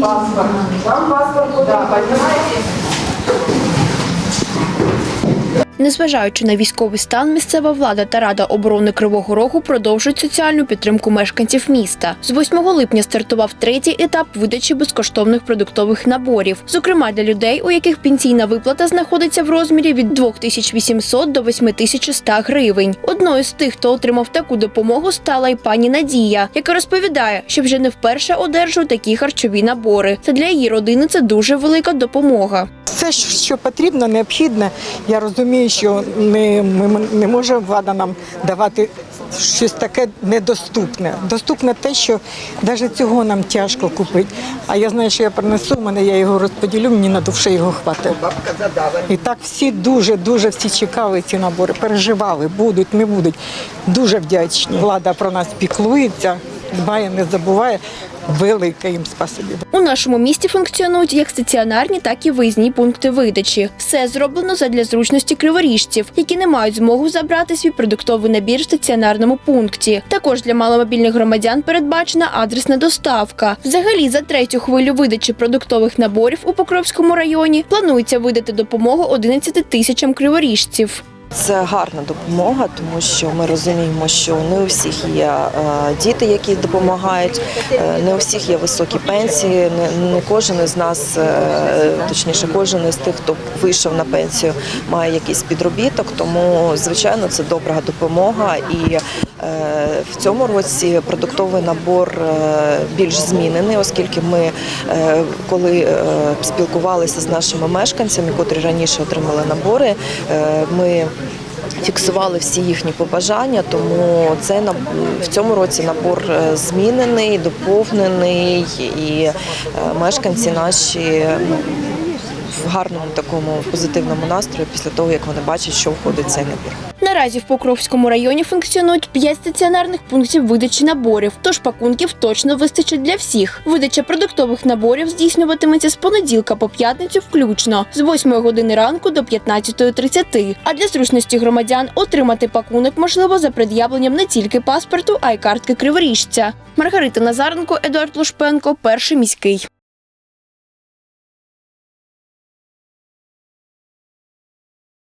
Паспорт. Вам паспорт куда? Понимаете? Незважаючи на військовий стан, місцева влада та Рада оборони Кривого Рогу продовжують соціальну підтримку мешканців міста. З 8 липня стартував третій етап видачі безкоштовних продуктових наборів, зокрема для людей, у яких пенсійна виплата знаходиться в розмірі від 2800 до 8100 гривень. Одною з тих, хто отримав таку допомогу, стала й пані Надія, яка розповідає, що вже не вперше одержує такі харчові набори. Та для її родини це дуже велика допомога. Все, що потрібно, необхідне. Я розумію, що ми, ми не може влада нам давати щось таке недоступне. Доступне те, що навіть цього нам тяжко купити. А я знаю, що я принесу, мене я його розподілю, мені на душе його хватить. І так всі дуже, дуже всі чекали ці набори, переживали, будуть, не будуть. Дуже вдячні. Влада про нас піклується, дбає, не забуває. Велике їм спасибі. У нашому місті функціонують як стаціонарні, так і виїзні пункти видачі. Все зроблено задля зручності криворіжців, які не мають змогу забрати свій продуктовий набір в стаціонарному пункті. Також для маломобільних громадян передбачена адресна доставка. Взагалі, за третю хвилю видачі продуктових наборів у Покровському районі планується видати допомогу 11 тисячам криворіжців. Це гарна допомога, тому що ми розуміємо, що не у всіх є е, діти, які допомагають, е, не у всіх є високі пенсії. Не, кожен із нас, е, точніше, кожен із тих, хто вийшов на пенсію, має якийсь підробіток. Тому, звичайно, це добра допомога. І в цьому році продуктовий набор е, більш змінений, оскільки ми, е, коли е, спілкувалися з нашими мешканцями, котрі раніше отримали набори, е, ми Фіксували всі їхні побажання, тому це в цьому році набор е, змінений, доповнений, і е, мешканці наші ну, в гарному такому позитивному настрої після того, як вони бачать, що входить цей набір. Наразі в Покровському районі функціонують 5 стаціонарних пунктів видачі наборів, тож пакунків точно вистачить для всіх. Видача продуктових наборів здійснюватиметься з понеділка по п'ятницю включно з 8 години ранку до 15.30. А для зручності громадян отримати пакунок можливо за пред'явленням не тільки паспорту, а й картки криворіжця. Маргарита Назаренко, Едуард Лушпенко, перший міський.